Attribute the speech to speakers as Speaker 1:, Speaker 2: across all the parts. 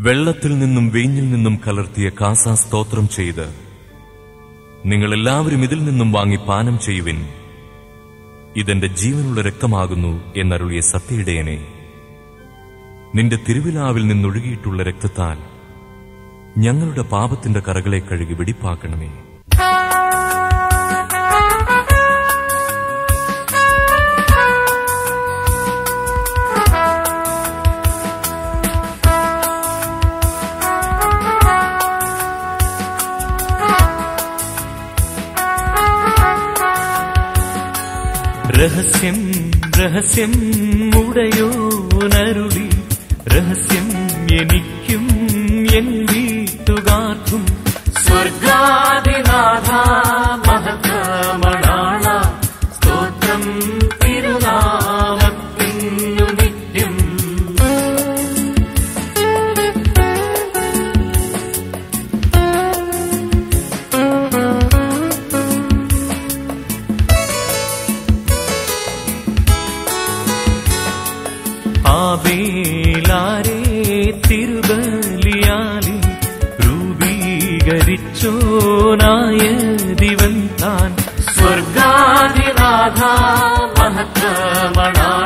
Speaker 1: വെള്ളത്തിൽ നിന്നും വീഞ്ഞിൽ നിന്നും കലർത്തിയ കാസ സ്തോത്രം ചെയ്ത് നിങ്ങൾ എല്ലാവരും ഇതിൽ നിന്നും വാങ്ങി പാനം ചെയ്യുവിൻ. ഇതെന്റെ ജീവനുള്ള രക്തമാകുന്നു എന്നരുളിയ സത്യയിടയനെ. നിന്റെ തിരുവിലാവിൽ നിന്നൊഴുകിയിട്ടുള്ള രക്തത്താൽ ഞങ്ങളുടെ പാപത്തിന്റെ കറകളെ കഴുകി വെടിപ്പാക്കണമേ. രഹസ്യം രഹസ്യം ഉടയോനരുളി. രഹസ്യം എനിക്കും എൻ വീട്ടുകാർക്കും.
Speaker 2: സ്വർഗാദിനാഥ മഹത്വമണാണ
Speaker 1: ആവേലാരെ തിരുബലിയാലി രൂപീകരിച്ചോനായ ദിവൻ താൻ.
Speaker 2: സ്വർഗാദിനാഥ മഹത്വമണാണ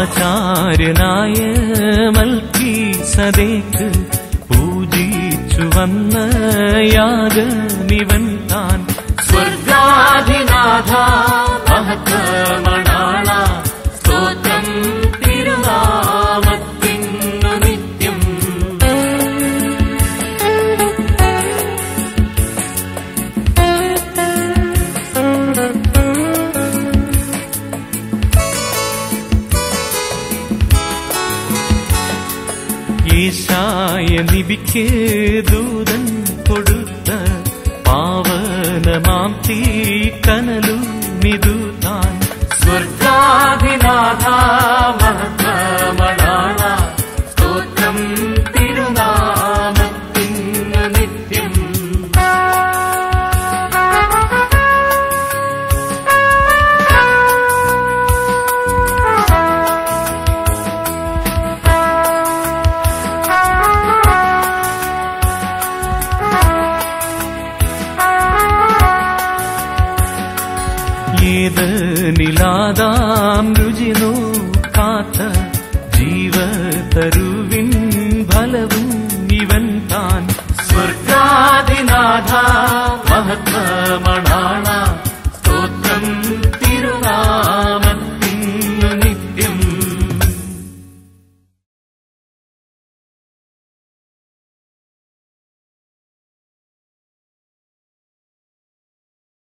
Speaker 1: ആചാര്യനായ മൽക്കി സദേക്ക് പൂജിച്ചു വന്ന യാഗമിവൻ ഈശായ നിബിക്ക് ദൂതൻ കൊടുത്ത പാവനമാം തീ കനലു മിതു താൻ
Speaker 2: സ്വർഗാധിനാഥ
Speaker 1: कात
Speaker 2: जीव भरु